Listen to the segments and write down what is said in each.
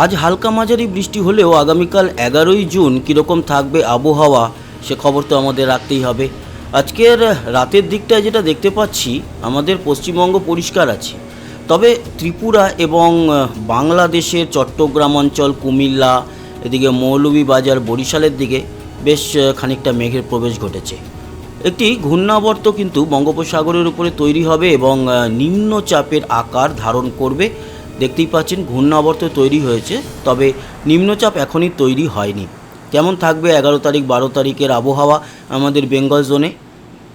আজ হালকা মাঝারি বৃষ্টি হলেও আগামীকাল এগারোই জুন কীরকম থাকবে আবহাওয়া, সে খবর তো আমাদের রাখতেই হবে। আজকের রাতের দিকটায় যেটা দেখতে পাচ্ছি, আমাদের পশ্চিমবঙ্গ পরিষ্কার আছে। তবে ত্রিপুরা এবং বাংলাদেশের চট্টগ্রাম অঞ্চল, কুমিল্লা, এদিকে মৌলভীবাজার বরিশালের দিকে বেশ খানিকটা মেঘের প্রবেশ ঘটেছে। একটি ঘূর্ণাবর্ত কিন্তু বঙ্গোপসাগরের উপরে তৈরি হবে এবং নিম্নচাপের আকার ধারণ করবে। দেখতেই পাচ্ছেন ঘূর্ণাবর্ত তৈরি হয়েছে, তবে নিম্নচাপ এখনই তৈরি হয়নি। কেমন থাকবে এগারো তারিখ, বারো তারিখের আবহাওয়া আমাদের বেঙ্গল জোনে?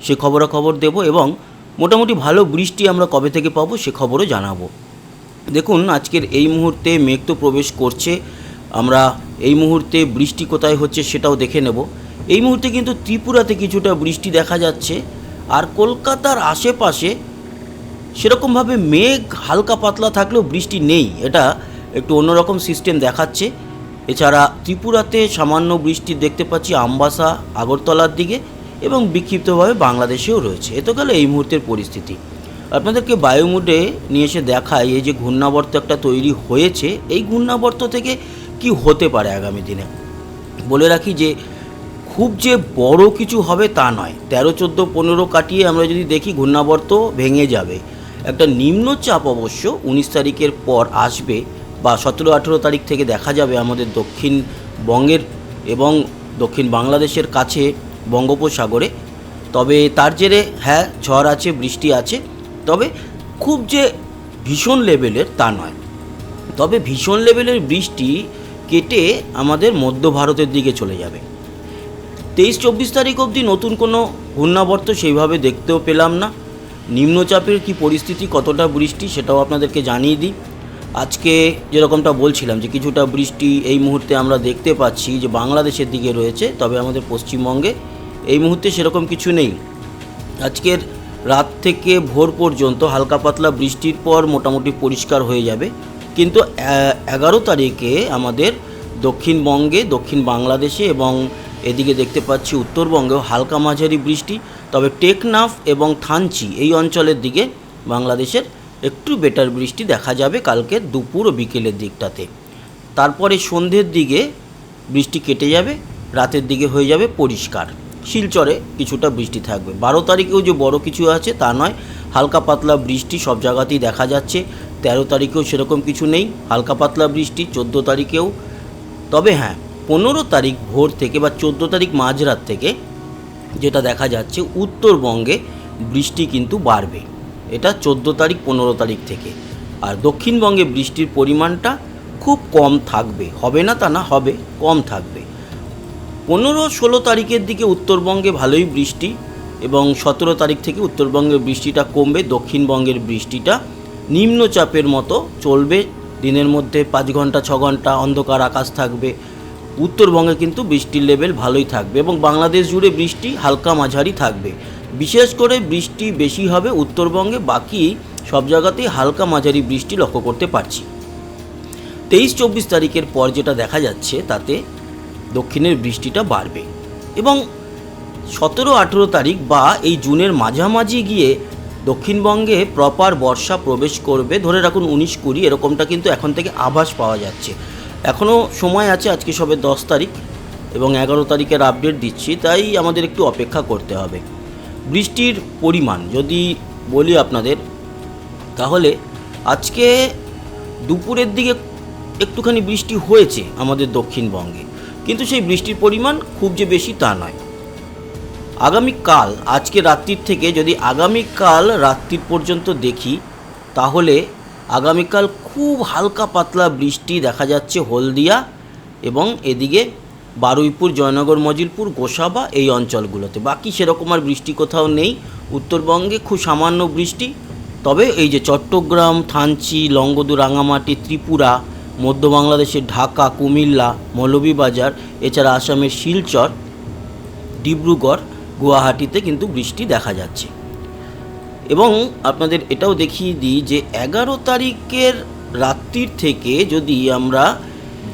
সে খবরাখবর দেব এবং মোটামুটি ভালো বৃষ্টি আমরা কবে থেকে পাবো সে খবরও জানাব। দেখুন, আজকের এই মুহূর্তে মেঘ তো প্রবেশ করছে, আমরা এই মুহূর্তে বৃষ্টি কোথায় হচ্ছে সেটাও দেখে নেব। এই মুহূর্তে কিন্তু ত্রিপুরাতে কিছুটা বৃষ্টি দেখা যাচ্ছে, আর কলকাতার আশেপাশে সেরকমভাবে মেঘ হালকা পাতলা থাকলেও বৃষ্টি নেই। এটা একটু অন্যরকম সিস্টেম দেখাচ্ছে। এছাড়া ত্রিপুরাতে সামান্য বৃষ্টি দেখতে পাচ্ছি আমবাসা, আগরতলার দিকে এবং বিক্ষিপ্তভাবে বাংলাদেশেও রয়েছে। এ তো গেল এই মুহূর্তের পরিস্থিতি। আপনাদেরকে বায়ুমুডে নিয়ে এসে দেখায় এই যে ঘূর্ণাবর্ত একটা তৈরি হয়েছে। এই ঘূর্ণাবর্ত থেকে কি হতে পারে আগামী দিনে? বলে রাখি যে, খুব যে বড় কিছু হবে তা নয়। তেরো, চোদ্দ, পনেরো কাটিয়ে আমরা যদি দেখি ঘূর্ণাবর্ত ভেঙে যাবে। একটা নিম্নচাপ অবশ্য উনিশ তারিখের পর আসবে বা সতেরো, আঠেরো তারিখ থেকে দেখা যাবে আমাদের দক্ষিণবঙ্গের এবং দক্ষিণ বাংলাদেশের কাছে বঙ্গোপসাগরে। তবে তার জেরে হ্যাঁ ঝড় আছে, বৃষ্টি আছে, তবে খুব যে ভীষণ লেভেলের তা নয়। তবে ভীষণ লেভেলের বৃষ্টি কেটে আমাদের মধ্য ভারতের দিকে চলে যাবে। তেইশ, চব্বিশ তারিখ অবধি নতুন কোনো ঘূর্ণাবর্ত সেইভাবে দেখতেও পেলাম না। নিম্নচাপের কি পরিস্থিতি, কতটা বৃষ্টি সেটাও আপনাদেরকে জানিয়ে দিই। আজকে যেরকমটা বলছিলাম যে কিছুটা বৃষ্টি এই মুহূর্তে আমরা দেখতে পাচ্ছি যে বাংলাদেশের দিকে রয়েছে, তবে আমাদের পশ্চিমবঙ্গে এই মুহূর্তে সেরকম কিছু নেই। আজকের রাত থেকে ভোর পর্যন্ত হালকা পাতলা বৃষ্টির পর মোটামুটি পরিষ্কার হয়ে যাবে। কিন্তু এগারো তারিখে আমাদের দক্ষিণবঙ্গে, দক্ষিণ বাংলাদেশে এবং এদিকে দেখতে পাচ্ছি উত্তরবঙ্গেও হালকা মাঝারি বৃষ্টি। তবে টেকনাফ এবং থানচি এই অঞ্চলের দিকে বাংলাদেশের একটু বেটার বৃষ্টি দেখা যাবে কালকে দুপুর ও বিকেলের দিকটাতে। তারপরে সন্ধ্যের দিকে বৃষ্টি কেটে যাবে, রাতের দিকে হয়ে যাবে পরিষ্কার। শিলচরে কিছুটা বৃষ্টি থাকবে। বারো তারিখেও যে বড় কিছু আছে তা নয়, হালকা পাতলা বৃষ্টি সব জায়গাতেই দেখা যাচ্ছে। তেরো তারিখেও সেরকম কিছু নেই, হালকা পাতলা বৃষ্টি চোদ্দ তারিখেও। তবে হ্যাঁ পনেরো তারিখ ভোর থেকে বা চোদ্দ তারিখ মাঝরাত থেকে যেটা দেখা যাচ্ছে উত্তরবঙ্গে বৃষ্টি কিন্তু বাড়বে। এটা চোদ্দ তারিখ, পনেরো তারিখ থেকে। আর দক্ষিণবঙ্গে বৃষ্টির পরিমাণটা খুব কম থাকবে। হবে না তা না, হবে, কম থাকবে। পনেরো, ষোলো তারিখের দিকে উত্তরবঙ্গে ভালোই বৃষ্টি এবং সতেরো তারিখ থেকে উত্তরবঙ্গের বৃষ্টিটা কমবে। দক্ষিণবঙ্গের বৃষ্টিটা নিম্নচাপের মতো চলবে। দিনের মধ্যে পাঁচ ঘণ্টা, ছ ঘণ্টা অন্ধকার আকাশ থাকবে। উত্তরবঙ্গে কিন্তু বৃষ্টির লেভেল ভালোই থাকবে এবং বাংলাদেশ জুড়ে বৃষ্টি হালকা মাঝারি থাকবে। বিশেষ করে বৃষ্টি বেশি হবে উত্তরবঙ্গে, বাকি সব জায়গাতেই হালকা মাঝারি বৃষ্টি লক্ষ্য করতে পারছি। তেইশ চব্বিশ তারিখের পর যেটা দেখা যাচ্ছে, তাতে দক্ষিণের বৃষ্টিটা বাড়বে এবং সতেরো আঠেরো তারিখ বা এই জুনের মাঝামাঝি গিয়ে দক্ষিণবঙ্গে প্রপার বর্ষা প্রবেশ করবে। ধরে রাখুন উনিশ কুড়ি, এরকমটা কিন্তু এখন থেকে আভাস পাওয়া যাচ্ছে। এখনও সময় আছে আজকে সবে দশ তারিখ এবং এগারো তারিখের আপডেট দিচ্ছি, তাই আমাদের একটু অপেক্ষা করতে হবে। বৃষ্টির পরিমাণ যদি বলি আপনাদের, তাহলে আজকে দুপুরের দিকে একটুখানি বৃষ্টি হয়েছে আমাদের দক্ষিণবঙ্গে, কিন্তু সেই বৃষ্টির পরিমাণ খুব যে বেশি তা নয়। আগামীকাল, আজকে রাত্রির থেকে যদি আগামীকাল রাত্রির পর্যন্ত দেখি, তাহলে আগামীকাল খুব হালকা পাতলা বৃষ্টি দেখা যাচ্ছে হলদিয়া এবং এদিকে বারুইপুর, জয়নগর, মজিলপুর, গোসাবা এই অঞ্চলগুলোতে। বাকি সেরকম আর বৃষ্টি কোথাও নেই। উত্তরবঙ্গে খুব সামান্য বৃষ্টি। তবে এই যে চট্টগ্রাম, থানচি লঙ্গদু রাঙামাটি, ত্রিপুরা, মধ্য বাংলাদেশের ঢাকা, কুমিল্লা, মৌলভীবাজার, এছাড়া আসামের শিলচর, ডিব্রুগড়, গুয়াহাটিতে কিন্তু বৃষ্টি দেখা যাচ্ছে। এবং আপনাদের এটাও দেখিয়ে দিই যে এগারো তারিখের রাত্রির থেকে যদি আমরা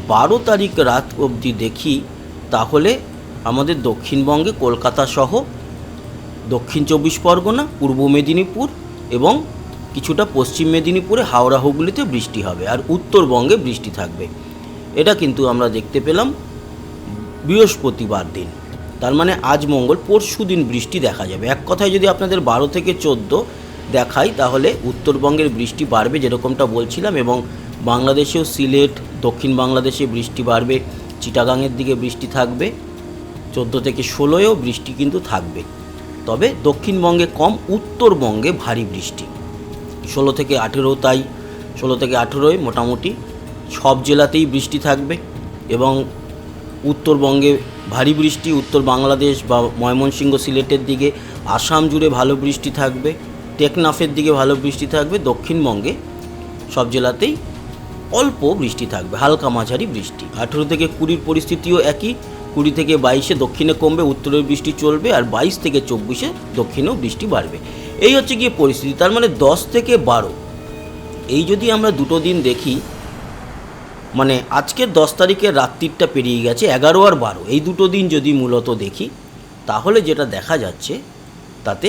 বারো তারিখ রাত অবধি দেখি, তাহলে আমাদের দক্ষিণবঙ্গে কলকাতা সহ দক্ষিণ চব্বিশ পরগনা, পূর্ব মেদিনীপুর এবং কিছুটা পশ্চিম মেদিনীপুরে হাওড়া হুগলিতে বৃষ্টি হবে আর উত্তরবঙ্গে বৃষ্টি থাকবে। এটা কিন্তু আমরা দেখতে পেলাম বৃহস্পতিবার দিন। তার মানে আজ মঙ্গল, পরশু দিন বৃষ্টি দেখা যাবে। এক কথায় যদি আপনাদের বারো থেকে চোদ্দ দেখাই, তাহলে উত্তরবঙ্গের বৃষ্টি বাড়বে যেরকমটা বলছিলাম এবং বাংলাদেশেও সিলেট, দক্ষিণ বাংলাদেশে বৃষ্টি বাড়বে, চিটাগাংয়ের দিকে বৃষ্টি থাকবে, চোদ্দ থেকে ষোলোয়ও বৃষ্টি কিন্তু থাকবে। তবে দক্ষিণবঙ্গে কম, উত্তরবঙ্গে ভারী বৃষ্টি। ষোলো থেকে আঠেরো তাই, ষোলো থেকে আঠেরোয় মোটামুটি সব জেলাতেই বৃষ্টি থাকবে এবং উত্তরবঙ্গে ভারী বৃষ্টি, উত্তর বাংলাদেশ বা ময়মনসিংহ সিলেটের দিকে, আসাম জুড়ে ভালো বৃষ্টি থাকবে, টেকনাফের দিকে ভালো বৃষ্টি থাকবে, দক্ষিণবঙ্গে সব জেলাতেই অল্প বৃষ্টি থাকবে, হালকা মাঝারি বৃষ্টি। আঠেরো থেকে কুড়ির পরিস্থিতিও একই, কুড়ি থেকে বাইশে দক্ষিণে কমবে উত্তরের বৃষ্টি চলবে, আর বাইশ থেকে চব্বিশে দক্ষিণেও বৃষ্টি বাড়বে। এই হচ্ছে গিয়ে পরিস্থিতি, তার মানে দশ থেকে বারো। এই যদি আমরা দুটো দিন দেখি মানে আজকের দশ তারিখের রাত্রিটা পেরিয়ে গেছে এগারো আর বারো। এই দুটো দিন যদি মূলত দেখি, তাহলে যেটা দেখা যাচ্ছে, তাতে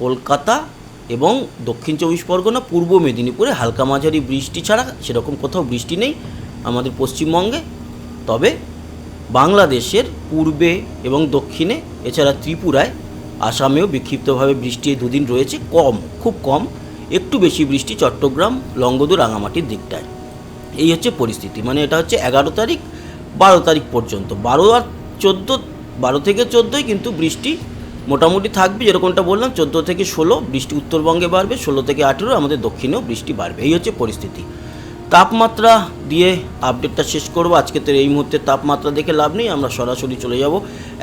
কলকাতা এবং দক্ষিণ চব্বিশ পরগনা, পূর্ব মেদিনীপুরে হালকা মাঝারি বৃষ্টি ছাড়া সেরকম কোথাও বৃষ্টি নেই আমাদের পশ্চিমবঙ্গে। তবে বাংলাদেশের পূর্বে এবং দক্ষিণে, এছাড়া ত্রিপুরায়, আসামেও বিক্ষিপ্তভাবে বৃষ্টি দুদিন রয়েছে। কম, খুব কম, একটু বেশি বৃষ্টি চট্টগ্রাম লঙ্গদু রাঙামাটির দিকটায়। এই হচ্ছে পরিস্থিতি। মানে এটা হচ্ছে এগারো তারিখ, বারো তারিখ পর্যন্ত। বারো আর চোদ্দ, বারো থেকে চোদ্দোই কিন্তু বৃষ্টি মোটামুটি থাকবে, যেরকমটা বললাম, চোদ্দ থেকে ষোলো বৃষ্টি উত্তরবঙ্গে বাড়বে, ষোলো থেকে আঠেরো, আমাদের দক্ষিণেও বৃষ্টি বাড়বে। এই হচ্ছে পরিস্থিতি। তাপমাত্রা দিয়ে আপডেটটা শেষ করব। আজকে তো এই মুহূর্তে তাপমাত্রা দেখে লাভ নেই, আমরা সরাসরি চলে যাব।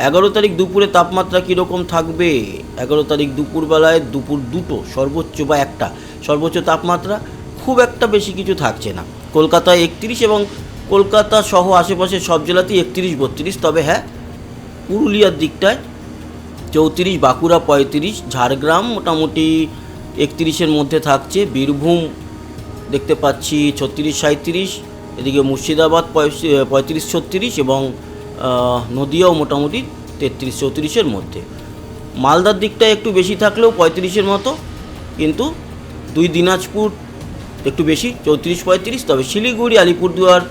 এগারো তারিখ দুপুরে তাপমাত্রা কীরকম থাকবে? এগারো তারিখ দুপুরবেলায় দুপুর দুটো, সর্বোচ্চ বা একটা, সর্বোচ্চ তাপমাত্রা খুব একটা বেশি কিছু থাকছে না। কলকাতায় একত্রিশ এবং কলকাতা সহ আশেপাশে সব জেলাতেই একত্রিশ, বত্রিশ। তবে হ্যাঁ পুরুলিয়ার দিকটায় চৌত্রিশ, বাঁকুড়া পঁয়ত্রিশ, ঝাড়গ্রাম মোটামুটি একত্রিশের মধ্যে থাকছে। বীরভূম দেখতে পাচ্ছি ছত্রিশ সাঁত্রিশ এদিকে মুর্শিদাবাদ পঁয়ত্রিশ ছত্রিশ এবং নদিয়াও মোটামুটি তেত্রিশ, চৌত্রিশের মধ্যে। মালদার দিকটায় একটু বেশি থাকলেও পঁয়ত্রিশের মতো। কিন্তু দুই দিনাজপুর একটু বেশি, চৌত্রিশ পঁয়ত্রিশ, তবে শিলিগুড়ি, আলিপুরদুয়ার,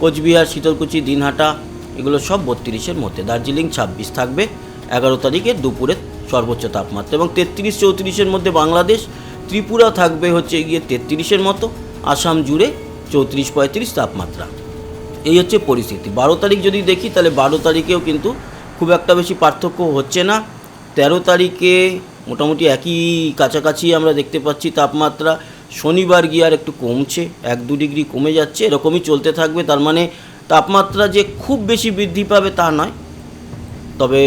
কোচবিহার, শীতলকুচি, দিনহাটা, এগুলো সব বত্রিশের মধ্যে। দার্জিলিং ছাব্বিশ থাকবে, এগারো তারিখে দুপুরে সর্বোচ্চ তাপমাত্রা। এবং তেত্রিশ চৌত্রিশের মধ্যে বাংলাদেশ, ত্রিপুরা থাকবে হচ্ছে গিয়ে তেত্রিশের মতো, আসাম জুড়ে চৌত্রিশ পঁয়ত্রিশ তাপমাত্রা। এই হচ্ছে পরিস্থিতি। বারো তারিখ যদি দেখি, তাহলে বারো তারিখেও কিন্তু খুব একটা বেশি পার্থক্য হচ্ছে না। তেরো তারিখে মোটামুটি একই কাছাকাছি আমরা দেখতে পাচ্ছি তাপমাত্রা। শনিবার গিয়ে আর একটু কমছে, এক দু ডিগ্রি কমে যাচ্ছে, এরকমই চলতে থাকবে, তার মানে তাপমাত্রা যে খুব বেশি বৃদ্ধি পাবে তা নয়। তবে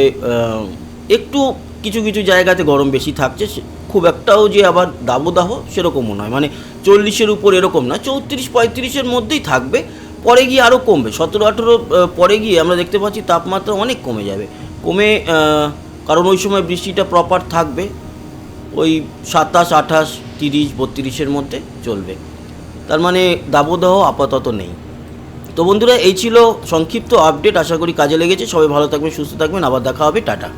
একটু কিছু কিছু জায়গাতে গরম বেশি থাকছে খুব একটাও যে আবার দাবদাহ সেরকমও নয়। মানে চল্লিশের উপর এরকম না, চৌত্রিশ, পঁয়ত্রিশের মধ্যেই থাকবে, পরে গিয়ে আরও কমবে। সতেরো, আঠেরো পরে গিয়ে আমরা দেখতে পাচ্ছি তাপমাত্রা অনেক কমে যাবে। কমে কারণ ওই সময় বৃষ্টিটা প্রপার থাকবে ওই সাতাশ, আঠাশ, তিরিশ, বত্রিশের মধ্যে চলবে। তার মানে দাবদাহ আপাতত নেই। তো বন্ধুরা, এই ছিল সংক্ষিপ্ত আপডেট আশা করি কাজে লেগেছে। সবাই ভালো থাকবেন, সুস্থ থাকবেন। আবার দেখা হবে। টাটা।